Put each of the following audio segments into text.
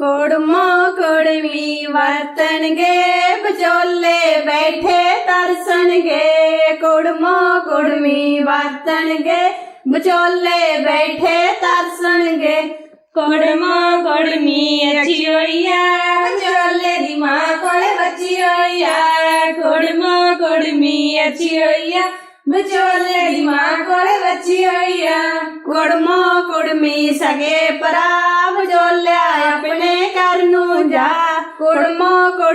ਕੁੜਮੋ ਕੁੜਮੀ ਵਰਤਣਗੇ ਵਿਚੋਲੇ ਬੈਠੇ ਤਰਸਣਗੇ। ਕੁੜਮੋ ਕੁੜਮੀ ਵਰਤਣਗੇ ਵਿਚੋਲੇ ਬੈਠੇ ਤਰਸਣਗੇ। ਕੁੜਮੋ ਕੁੜਮੀ ਅੱਛੀ ਹੋਈ ਆ ਵਿਚੋਲੇ ਦੀ ਮਾਂ ਕੋਲੇ ਬੱਚੀ ਹੋਈ ਆ। ਕੁੜਮੋ ਕੁੜਮੀ ਅੱਛੀ ਹੋਈ ਆ ਵਿਚੋਲੇ ਦੀ ਮਾਂ ਕੋਲੇ ਬੱਚੀ ਹੋਈ ਆ। ਕੁੜਮੋ ਕੁੜਮੀ ਸਗੇ ਭਰਾ।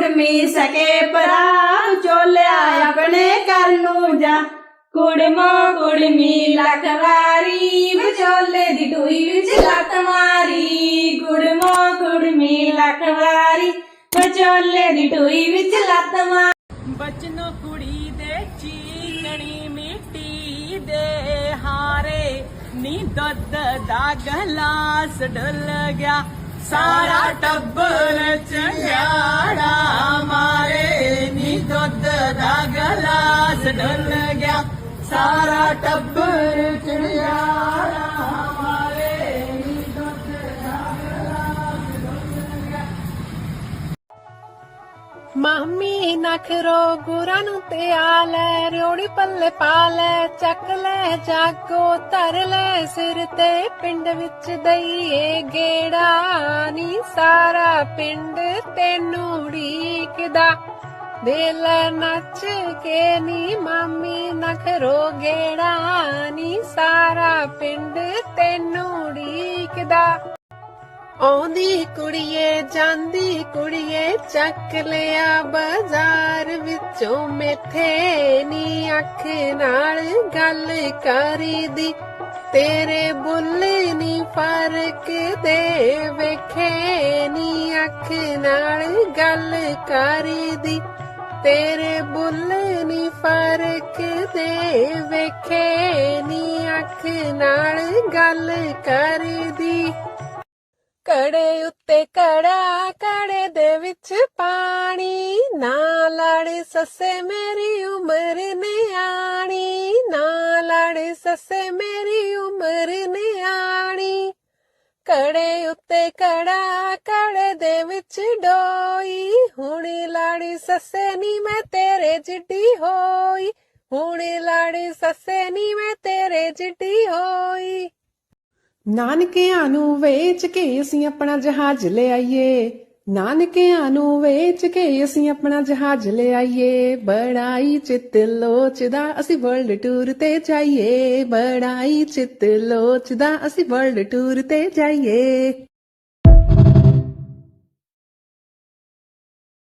ਕੁੜਮੋ ਕੁੜਮੀ ਸਗੇ ਭਰਾ ਵਿਚੋਲਿਆ ਆਪਣੇ ਘਰ ਨੂੰ ਜਾ। ਕੁੜਮੋ ਕੁੜਮੀ ਲੱਖ ਵਾਰੀ ਵਿਚੋਲੇ ਦੀ ਟੂਈ ਵਿੱਚ ਲੱਤ ਮਾਰੀ। ਕੁੜਮੋ ਕੁੜਮੀ ਲੱਖ ਵਾਰੀ ਵਿਚੋਲੇ ਦੀ ਟੂਈ ਵਿੱਚ ਲੱਤ ਮਾਰੀ। ਬਚਨੋ ਕੁੜੀ ਦੇ ਚੀਕਣੀ ਮਿੱਟੀ ਦੇ ਹਾਰੇ ਨੀ ਦੁੱਧ ਦਾ ਗਲਾਸ ਡੁੱਲ ਗਿਆ। ਸਾਰਾ ਟੱਬਰ ਚੰਗਿਆੜਾ ਮਾਰੇ ਨੀ ਦੁੱਧ ਦਾ ਗਲਾਸ ਡੁੱਲ ਗਿਆ ਸਾਰਾ ਟੱਬਰ ਚੰਗਿਆੜਾ ਮਾਮੀ ਨਖਰੋ ਗੁਰਾਂ ਨੂੰ ਤੇ ਲੈ ਰਿਓੜੀ ਪੱਲੇ ਪਾ ਲੈ, ਚੱਕ ਲੈ, ਜਾਗੋ, ਧਰ ਲੈ, ਸਿਰ ਤੇ ਪਿੰਡ ਵਿੱਚ ਦਈਏ ਗੇੜਾ। ਨੀ ਸਾਰਾ ਪਿੰਡ ਤੈਨੂੰ ਢੀਕਦਾ ਦੇ ਲੈ ਨੱਚ ਕੇ ਨੀ ਮਾਮੀ ਨਖਰੋ ਗੇੜਾ। ਨੀ ਸਾਰਾ ਪਿੰਡ ਤੈਨੂੰ ਢੀਕਦਾ ਆਉਂਦੀ ਕੁੜੀਏ, ਜਾਂਦੀ ਕੁੜੀਏ, ਚੱਕ ਲਿਆ ਬਾਜ਼ਾਰ ਵਿੱਚੋਂ ਮੇਥੇ ਨੀ ਅੱਖ ਨਾਲ ਗੱਲ ਕਰੀਦੀ। ਤੇਰੇ ਬੁੱਲ ਨੀ ਫ਼ਰਕ ਦੇ, ਵੇਖੇ ਨੀ ਅੱਖ ਨਾਲ ਗੱਲ ਕਰੀਦੀ। ਤੇਰੇ ਬੁੱਲ ਨੀ ਫ਼ਰਕ ਦੇ, ਵੇਖੇ ਨੀ ਅੱਖ ਨਾਲ ਗੱਲ ਕਰਦੀ। ਕੜੇ ਉੱਤੇ ਕੜਾ ਕੜੇ ਦੇ ਵਿੱਚ ਪਾਣੀ। ਨਾ ਲੜ ਸੱਸੇ ਮੇਰੀ ਉਮਰ ਨਿਆਣੀ। ਨਾ ਲੜ ਸੱਸੇ ਮੇਰੀ ਉਮਰ ਨਿਆਣੀ। ਕੜੇ ਉੱਤੇ ਕੜਾ ਕੜੇ ਦੇ ਵਿੱਚ ਡੋਈ। ਹੁਣੀ ਲਾੜੀ ਸੱਸੇ ਨੀ ਮੈਂ ਤੇਰੇ ਜਿੱਡੀ ਹੋਈ। ਹੁਣ ਲਾੜੀ ਸੱਸੇ ਨੀ ਮੈਂ ਤੇਰੇ ਜਿੱਡੀ ਹੋਈ। ਨਾਨਕਿਆਂ ਨੂੰ ਵੇਚ ਕੇ ਅਸੀਂ ਆਪਣਾ ਜਹਾਜ਼ ਲੈ ਆਈਏ। ਨਾਨਕਿਆਂ ਨੂੰ ਵੇਚ ਕੇ ਅਸੀਂ ਆਪਣਾ ਜਹਾਜ਼ ਲੈ ਆਈਏ। ਬੜਾਈ ਚਿੱਤ ਲੋਚਦਾ ਅਸੀਂ ਵਰਲਡ ਟੂਰ ਤੇ ਜਾਈਏ। ਬੜਾਈ ਚਿੱਤ ਲੋਚਦਾ ਅਸੀਂ ਵਰਲਡ ਟੂਰ ਤੇ ਜਾਈਏ।